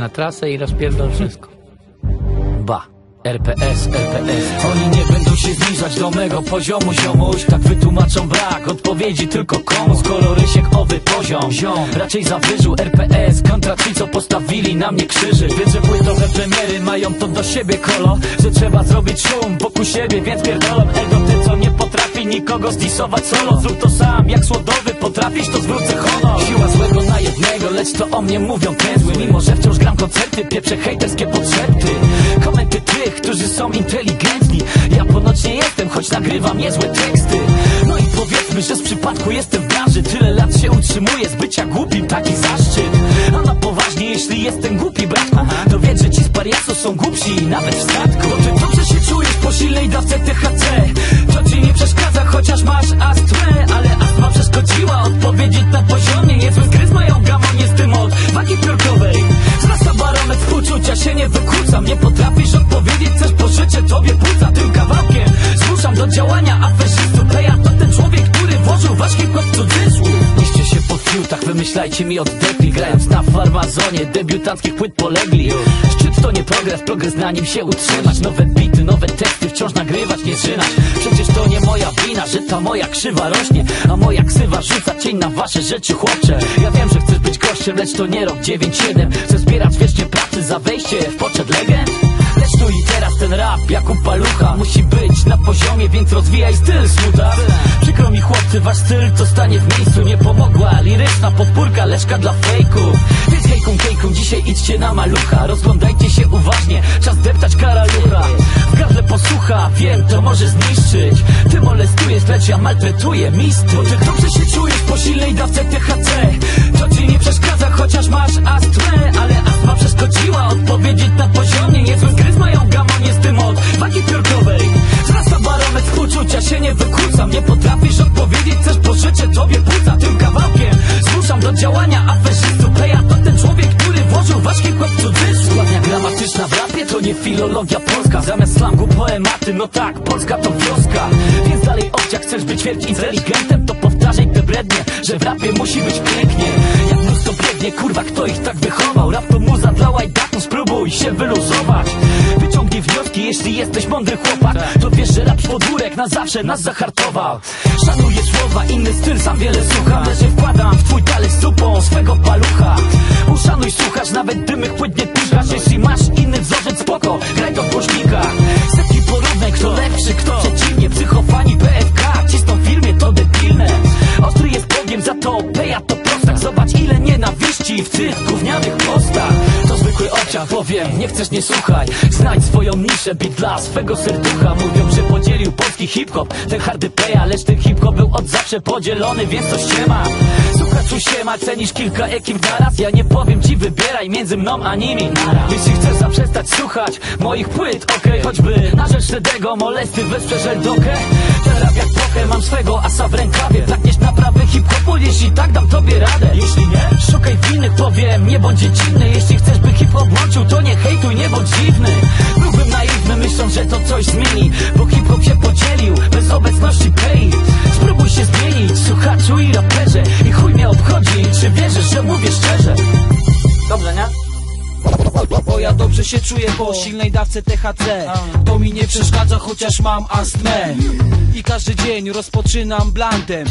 na trasę i rozpierdol wszystko. Ba. RPS, RPS Oni nie będą się zniżać do mego poziomu ziomuś Tak wytłumaczą brak odpowiedzi tylko komu Skoro owy poziom. Ziom. Raczej zawyżył RPS kontra ci co postawili na mnie krzyży. Wiesz, że płytowe premiery mają to do siebie kolo Że trzeba zrobić szum wokół siebie Więc pierdolą ego ty co nie nikogo zdisować. Solo Zrób to sam jak słodowy potrafisz to zwrócę honor. Siła złego na jednego lecz to o mnie mówią kęzły Mimo, że wciąż gram koncerty pieprzę hejterskie podszepty. Komenty tych, którzy są inteligentni. Ja ponoć nie jestem, choć nagrywam niezłe teksty. No i powiedzmy, że z przypadku jestem w branży. Tyle lat się utrzymuję, z bycia głupim taki zaszczyt. A na poważnie, jeśli jestem głupi, bratku To wiedz, że ci z pariasu są głupsi nawet w statku. Ty dobrze się po silnej dawce THC To ci nie przeszkadza, chociaż masz astmę Ale astma przeszkodziła odpowiedzieć na poziomie. Niezły zgryz mają gamonie z tym od wagi piórkowej. Wzrasta barometr współczucia, się nie wykłócam. Nie potrafisz odpowiedzieć, chcesz pożyczę tobie płuca Tym kawałkiem. Zmuszam do działania fiutach, wymyślajcie mi oddechli Grając na farmazonie, debiutanckich płyt polegli. Szczyt to nie progres, progres na nim się utrzymać. Nowe bity, nowe teksty, wciąż nagrywać, nie trzynać Przecież to nie moja wina, że ta moja krzywa rośnie A moja ksywa rzuca cień na wasze rzeczy, chłopcze. Ja wiem, że chcesz być gościem, lecz to nie rok 9-7 Chcę zbierać wiecznie pracy za wejście w poczet legend teraz ten rap, jak u palucha. Musi być na poziomie, więc rozwijaj styl smuta Przykro mi chłopcy, wasz styl to stanie w miejscu. Nie pomogła liryczna podpórka, leszka dla fejków Więc hejką, kejką, dzisiaj idźcie na malucha. Rozglądajcie się uważnie, czas deptać karalucha. W gardle posłucha, wiem, to może zniszczyć. Ty molestujesz, lecz ja maltretuję misty Bo ty dobrze się czujesz wagi piórkowej Wzrasta barometr współczucia, się nie wykłócam Nie potrafisz odpowiedzieć, chcesz pożyczę tobie płuca. Tym kawałkiem zmuszam do działania aferzystów Peja. To ten człowiek, który włożył wasz hip-hop w cudzysłów. Składnia gramatyczna w rapie to nie filologia polska. Zamiast slangu poematy, no tak, Polska to wioska. Więc dalej obciach, chcesz być wielki inteligentem To powtarzaj te brednie, że w rapie musi być pięknie. Jak mnóstwo biegnie, kurwa, kto ich tak wychował? Rap to muza dla łajdaków, spróbuj się wyluzować jeśli jesteś mądry chłopak To wiesz, że rap podwórek na zawsze nas zahartował Szanuję słowa, inny styl, sam wiele słucham się wkładam w twój dalej supą swego palucha. Uszanuj, słuchasz, nawet gdy mych płyt nie puszczasz Jeśli masz inny wzorzec, spoko, graj to w Setki porównań, kto lepszy, kto? Przeciwnie Psychofani PFK, cisną w firmie, to debilne. Ostry jest bogiem, za to peja to prostak Zobacz ile nienawiści w tych gównianych postach. To zwykły obciach, powiem, nie chcesz, nie słuchaj. Znajdź swoją niszę, beat dla swego serducha. Mówią, że podzielił polski hip-hop Ten hardy peja, lecz ten hip-hop był od zawsze podzielony Więc to ściema Słuchaczu się ma, cenisz kilka ekip naraz. Ja nie powiem ci, wybieraj między mną a nimi naraz. Jeśli chcesz zaprzestać słuchać moich płyt, okej Choćby na rzecz Tedego, molesty, wesprzesz Eldokę Ten rap jak trochę mam swego asa w rękawie. Pragniesz naprawy hip-hopu, jeśli tak dam tobie radę. Jeśli nie, szukaj winnych, powiem, nie bądź dziecinny. Jeśli chcesz by hip-hop łączył, to nie hejtuj, nie bądź dziwny. Byłbym naiwny, myśląc, że dobrze się czuję po silnej dawce THC To mi nie przeszkadza, chociaż mam astmę. I każdy dzień rozpoczynam blantem